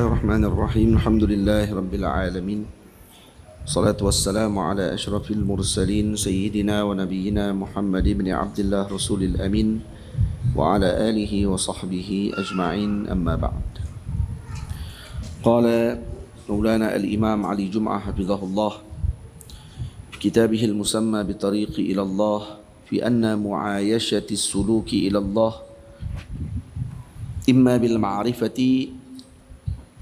الله الرحمن الرحيم الحمد لله رب العالمين صلاة والسلام على أشرف المرسلين سيدنا ونبينا محمد بن عبد الله رسول الأمين وعلى آله وصحبه أجمعين أما بعد قال مولانا الإمام علي جمعة حفظه الله في كتابه المسمى بطريق إلى الله في أن معايشة السلوك إلى الله إما بالمعرفة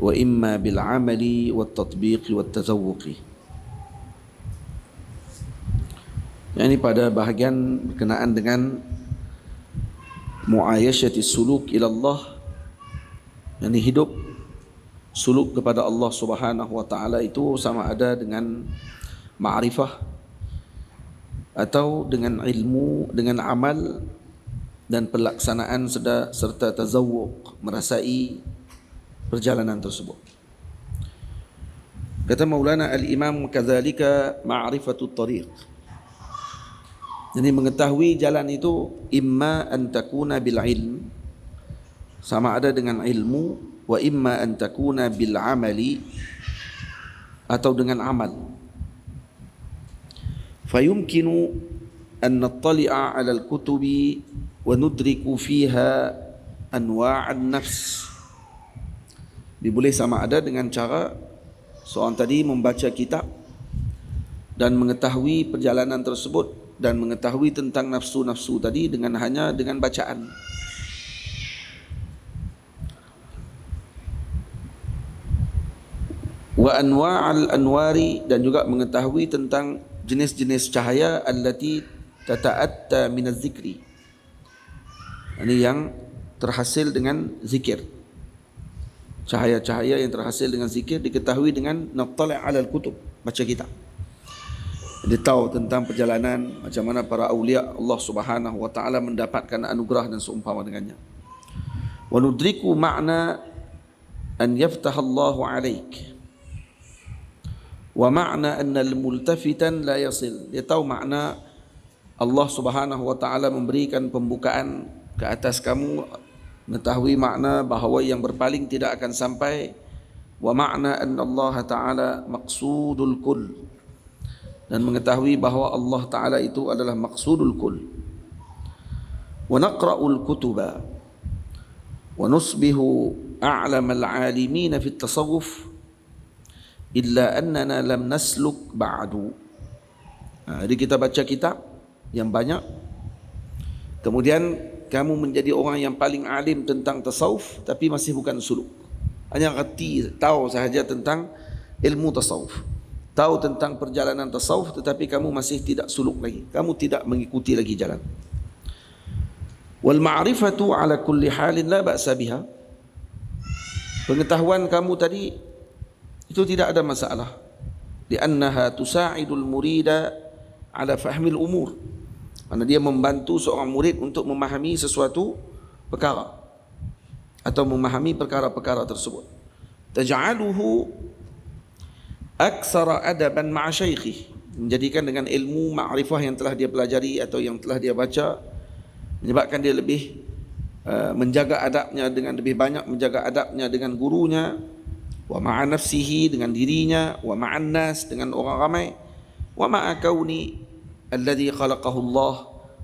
وإما بالعمل والتطبيق والتزوق يعني pada bahagian berkenaan dengan muayyashati suluk ila Allah yani hidup suluk kepada Allah Subhanahu wa taala itu sama ada dengan ma'rifah atau dengan ilmu dengan amal dan pelaksanaan serta, serta tazawuq merasai perjalanan tersebut. Kata Maulana al-Imam kadzalika ma'rifatut tariq. Jadi mengetahui jalan itu imma an takuna bil ilm sama ada dengan ilmu wa imma an takuna bil amali atau dengan amal. Fayumkinu an nattali'a 'ala al kutubi wa nudriku fiha anwa' an nafs boleh sama ada dengan cara seorang tadi membaca kitab dan mengetahui perjalanan tersebut dan mengetahui tentang nafsu-nafsu tadi dengan hanya dengan bacaan. Wa anwa'al anwari dan juga mengetahui tentang jenis-jenis cahaya allati tata'atta min zikri Ini yang terhasil dengan zikir. Cahaya-cahaya yang terhasil dengan zikir diketahui dengan nattali' 'alal kutub, baca kitab dia tahu tentang perjalanan macam mana para awliya Allah Subhanahu wa taala mendapatkan anugerah dan seumpama dengannya. Wa nudriku ma'na an yaftah Allah 'alaik. Wa ma'na anna al-multafitan la yasil. Dia tahu makna Allah Subhanahu wa taala memberikan pembukaan ke atas kamu mengetahui makna bahawa yang berpaling tidak akan sampai. Wa ma'na anna Allah taala maqsudul kull dan mengetahui bahawa Allah Ta'ala itu adalah maksudul kul. Wa naqra'ul kutuba. Wa nusbihu a'lam al-alimin fi tasawuf. Illa annana lam nasluk ba'du. Ha, jadi kita baca kitab yang banyak. Kemudian kamu menjadi orang yang paling alim tentang tasawuf tapi masih bukan suluk. Hanya reti tahu sahaja tentang ilmu tasawuf. Tahu tentang perjalanan tasawuf tetapi kamu masih tidak suluk lagi. Kamu tidak mengikuti lagi jalan. Wal ma'rifatu ala kulli halin la ba'sa biha. Pengetahuan kamu tadi itu tidak ada masalah. Li'annaha tusa'idul murida ala fahmil umur kerana dia membantu seorang murid untuk memahami sesuatu perkara atau memahami perkara-perkara tersebut. Taj'aluhu aksara adaban ma'a syaikhi. Menjadikan dengan ilmu ma'rifah yang telah dia pelajari atau yang telah dia baca menyebabkan dia lebih uh, menjaga adabnya dengan lebih banyak menjaga adabnya dengan gurunya wa ma'a nafsihi dengan dirinya wa ma'an nas dengan orang ramai wa ma'a kauni alladhi khalaqahu Allah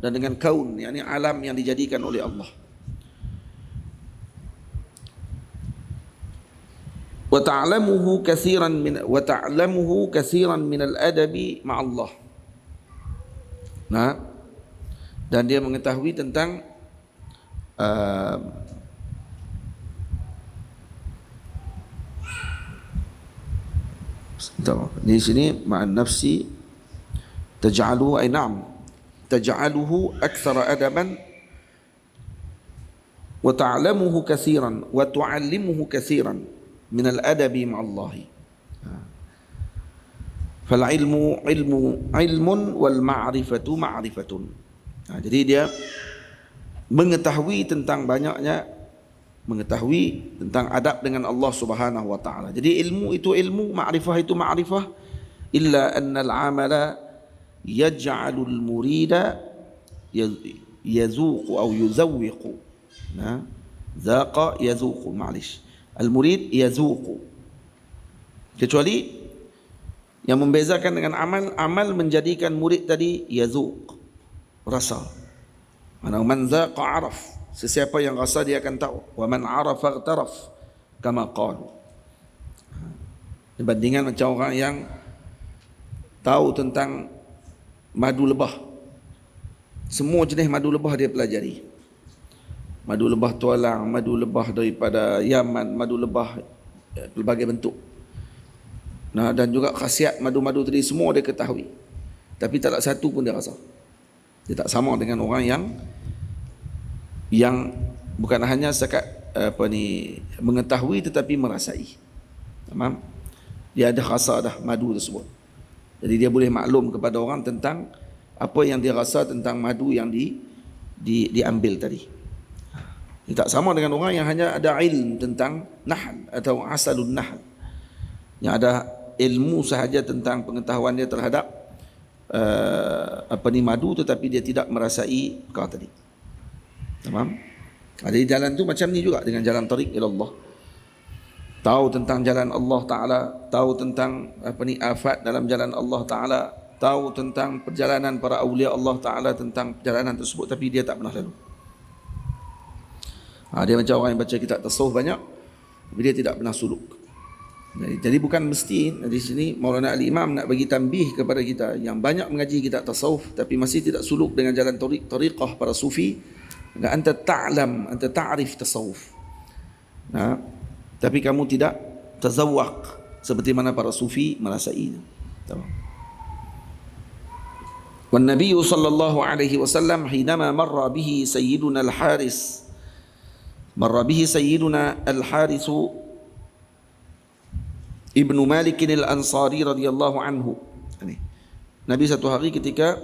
dan dengan kaun yakni alam yang dijadikan oleh Allah. Wa ta'lamuhu katsiran min wa ta'lamuhu katsiran min al-adabi ma'a Allah nah. Dan dia mengetahui tentang uh, Sebentar. Di sini ma'an nafsi taj'aluhu ay na'am taj'aluhu aktsara adaban wa ta'lamuhu kasiran wa tu'allimuhu kasiran min al-adabi ma'allahi. Fal ilmu ilmu ilmun wal ma'rifatu ma'rifatun nah, jadi dia mengetahui tentang banyaknya mengetahui tentang adab dengan Allah Subhanahu wa taala. Jadi ilmu itu ilmu, ma'rifah itu ma'rifah illa annal amala yazuqu aw yuzawwiqu. Nah, zaqa yazuqu, ma'lish. Al-murid yazuqu. Kecuali yang membezakan dengan amal, amal menjadikan murid tadi yazuq. Rasa. Mana man zaqa araf. Sesiapa yang rasa dia akan tahu. Wa man arafa ightaraf. Kama qalu. Dibandingkan macam orang yang tahu tentang madu lebah. Semua jenis madu lebah dia pelajari. Madu lebah tualang, madu lebah daripada Yaman, madu lebah eh, pelbagai bentuk. Nah, dan juga khasiat madu-madu tadi semua dia ketahui. Tapi tak ada satu pun dia rasa. Dia tak sama dengan orang yang yang bukan hanya sekat apa ni mengetahui tetapi merasai. Faham? Dia ada rasa dah madu tersebut. Jadi dia boleh maklum kepada orang tentang apa yang dia rasa tentang madu yang di, di diambil tadi. Dia tak sama dengan orang yang hanya ada ilmu tentang nahl atau asalun nahl. Yang ada ilmu sahaja tentang pengetahuan dia terhadap uh, apa ni madu tetapi dia tidak merasai perkara tadi. Tamam? Ada jalan tu macam ni juga dengan jalan tarik ila Allah. Tahu tentang jalan Allah Taala, tahu tentang apa ni afat dalam jalan Allah Taala, tahu tentang perjalanan para awliya Allah Taala tentang perjalanan tersebut tapi dia tak pernah lalu. Ha, dia macam orang yang baca kitab tasawuf banyak tapi dia tidak pernah suluk. Jadi, jadi bukan mesti di sini Maulana Ali Imam nak bagi tambih kepada kita yang banyak mengaji kita tasawuf tapi masih tidak suluk dengan jalan tariq tariqah para sufi enggak anta ta'lam anta ta'rif tasawuf. Nah, tapi kamu tidak tazawwaq seperti mana para sufi merasai. Tahu. والنبي صلى الله عليه وسلم حينما مر به سيدنا الحارس مر به سيدنا الحارث Ibnu Malik al-Ansari radhiyallahu anhu. Ini. Nabi satu hari ketika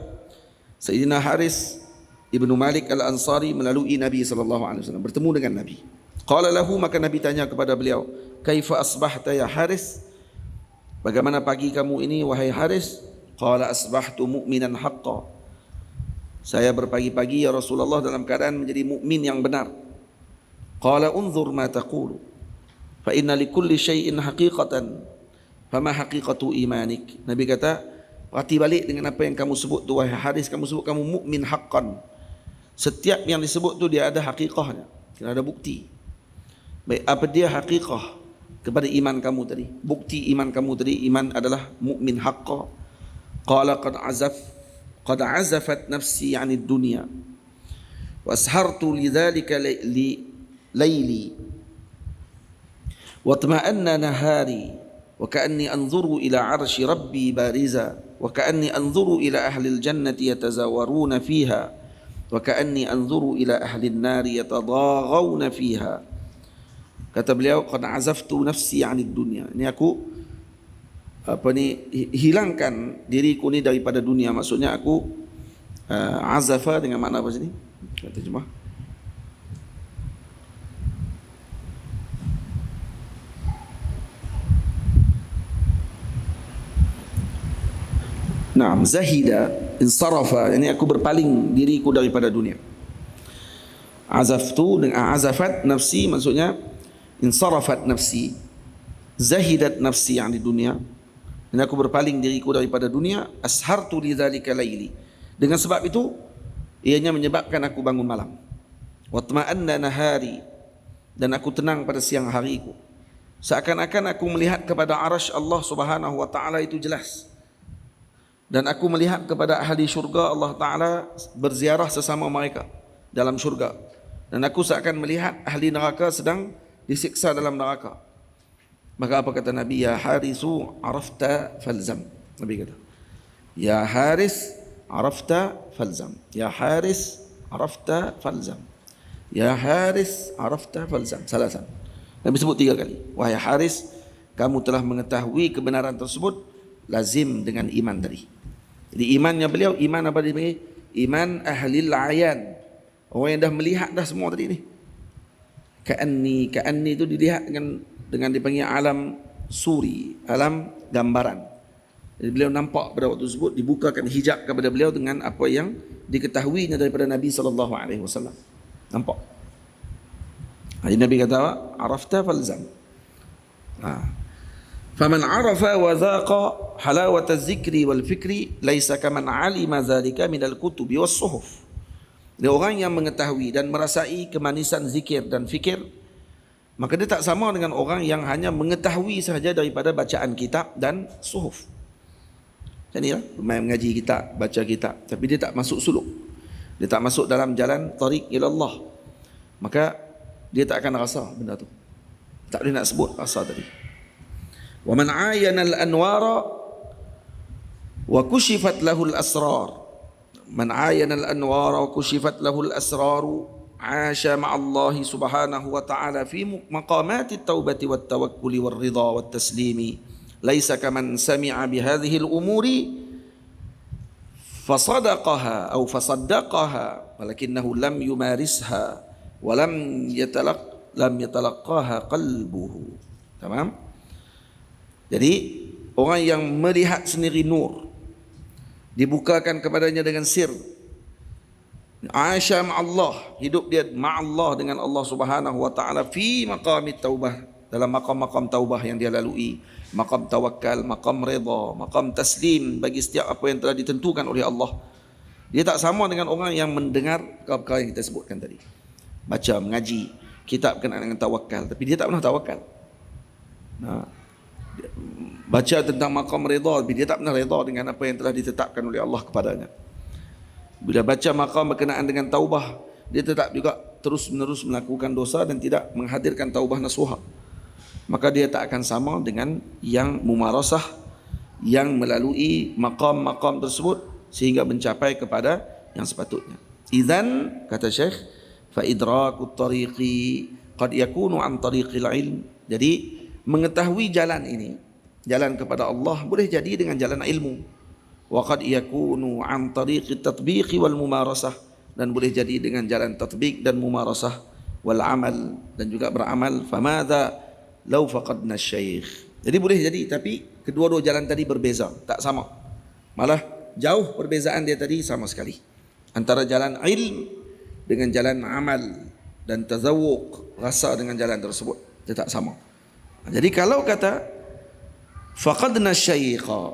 Sayyidina Haris Ibnu Malik al-Ansari melalui Nabi sallallahu alaihi wasallam bertemu dengan Nabi. Qala lahu maka Nabi tanya kepada beliau, "Kaifa asbahta ya Haris?" Bagaimana pagi kamu ini wahai Haris? Qala asbahtu mu'minan haqqan. Saya berpagi-pagi ya Rasulullah dalam keadaan menjadi mukmin yang benar. Qala unzur ma taqulu. Fa inna li kulli syai'in haqiqatan. Fama haqiqatu imanik? Nabi kata, perhati balik dengan apa yang kamu sebut tu wahai Haris, kamu sebut kamu mukmin haqqan. Setiap yang disebut tu dia ada haqiqahnya. Kena ada bukti. Baik, apa dia hakikah kepada iman kamu tadi? Bukti iman kamu tadi, iman adalah mukmin haqqa. Qala qad azaf, qad azafat nafsi anid dunia. Washartu lidhalika li, layli. واطمأن نهاري وكأني أنظر إلى عرش ربي بارزا وكأني أنظر إلى أهل الجنة يتزاورون فيها anzuru ila ahli أهل النار يتضاغون fiha kata beliau qad azaftu nafsi 'anid dunya ini aku apa ni hilangkan diriku ni daripada dunia. Maksudnya aku uh, azafa dengan makna apa sini? Kata jemaah. Naam, zahida, insarafa, ini aku berpaling diriku daripada dunia. Azaftu dengan azafat nafsi maksudnya insarafat nafsi. Zahidat nafsi yang di dunia. Dan aku berpaling diriku daripada dunia, ashartu li dzalika laili. Dengan sebab itu ianya menyebabkan aku bangun malam. Wa tma'anna nahari dan aku tenang pada siang hariku. Seakan-akan aku melihat kepada arash Allah Subhanahu wa taala itu jelas dan aku melihat kepada ahli syurga Allah Ta'ala berziarah sesama mereka dalam syurga dan aku seakan melihat ahli neraka sedang disiksa dalam neraka. Maka apa kata Nabi? Ya harisu arafta falzam. Nabi kata ya haris arafta falzam. Ya haris arafta falzam. Ya haris arafta falzam. Salah satu. Nabi sebut tiga kali. Wahai haris kamu telah mengetahui kebenaran tersebut lazim dengan iman tadi. Jadi imannya beliau iman apa dia panggil? Iman ahli ayan. Orang yang dah melihat dah semua tadi ni. Ka'anni, ka'anni itu dilihat dengan dengan dipanggil alam suri, alam gambaran. Jadi beliau nampak pada waktu tersebut dibukakan hijab kepada beliau dengan apa yang diketahuinya daripada Nabi sallallahu alaihi wasallam. Nampak. Jadi Nabi kata, "Arafta falzam." Ha. Faman arafa wa dhaqa halawat az-zikri wal fikri laisa kaman alima zalika min al-kutubi was suhuf. Dia orang yang mengetahui dan merasai kemanisan zikir dan fikir maka dia tak sama dengan orang yang hanya mengetahui sahaja daripada bacaan kitab dan suhuf. Macam ni lah, main mengaji kitab, baca kitab. Tapi dia tak masuk suluk. Dia tak masuk dalam jalan tariq ila Allah. Maka dia tak akan rasa benda tu. Tak boleh nak sebut rasa tadi. Ayana al-anwara wa kushifat lahu al-asrar. Ayana al-anwara wa kushifat lahu al-asrar عاش مع الله سبحانه وتعالى في مقامات التوبة والتوكل والرضا والتسليم. ليس كمن سمع بهذه الأمور فصدقها أو فصدقها ولكنه لم يمارسها ولم يتلق لم يتلقاها قلبه. تمام؟ Jadi orang yang melihat sendiri nur dibukakan kepadanya dengan sir. Aisyah Allah hidup dia Allah dengan Allah Subhanahu wa taala fi maqam taubah dalam makam-makam taubah yang dia lalui. Makam tawakal makam redha makam taslim bagi setiap apa yang telah ditentukan oleh Allah. Dia tak sama dengan orang yang mendengar perkara yang kita sebutkan tadi. Baca mengaji kitab berkenaan dengan tawakal tapi dia tak pernah tawakal nah baca tentang makam redha tapi dia tak pernah redha dengan apa yang telah ditetapkan oleh Allah kepadanya bila baca makam berkenaan dengan taubah, dia tetap juga terus menerus melakukan dosa dan tidak menghadirkan taubah nasuha. Maka dia tak akan sama dengan yang mumarasah yang melalui makam-makam tersebut sehingga mencapai kepada yang sepatutnya. Idzan kata Syekh fa idrakut tariqi qad yakunu an tariqil ilm. Jadi mengetahui jalan ini, jalan kepada Allah boleh jadi dengan jalan ilmu. Wa qad yakunu an tariqi tatbiq wal mumarasah. Dan boleh jadi dengan jalan tatbiq dan mumarasah wal amal dan juga beramal. Famadha law faqadna syekh jadi boleh jadi tapi kedua-dua jalan tadi berbeza tak sama. Malah jauh perbezaan dia tadi sama sekali. Antara jalan ilm dengan jalan amal dan tazawuq rasa dengan jalan tersebut dia tak sama. Jadi kalau kata faqadna syaikha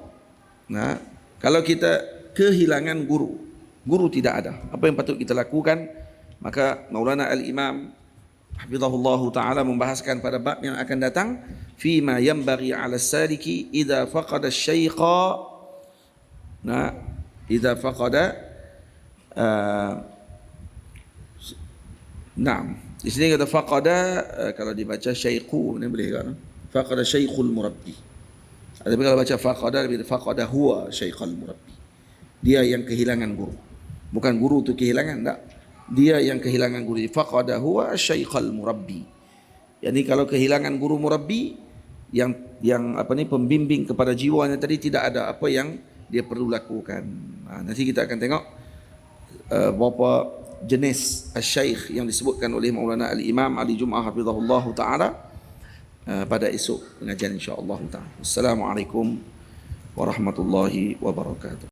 nah kalau kita kehilangan guru, guru tidak ada. Apa yang patut kita lakukan? Maka Maulana Al-Imam Hafizahullah Ta'ala membahaskan pada bab yang akan datang Fima yambari ala saliki Iza faqada syaiqa. Nah Iza faqada uh, Naam. Di sini kata faqada uh, Kalau dibaca syaiqu Ini boleh kan Faqada syaiqul murabbi tapi kalau baca faqada lebih faqada huwa syaikhul murabbi. Dia yang kehilangan guru. Bukan guru tu kehilangan tak. Dia yang kehilangan guru. Faqada huwa syaikhul murabbi. Jadi kalau kehilangan guru murabbi yang yang apa ni pembimbing kepada jiwanya tadi tidak ada apa yang dia perlu lakukan. Ha, nanti kita akan tengok uh, berapa jenis asy yang disebutkan oleh Maulana Al-Imam Ali Jum'ah hafizahullah taala Eh, pada esok pengajian insya-Allah taala. Assalamualaikum warahmatullahi wabarakatuh.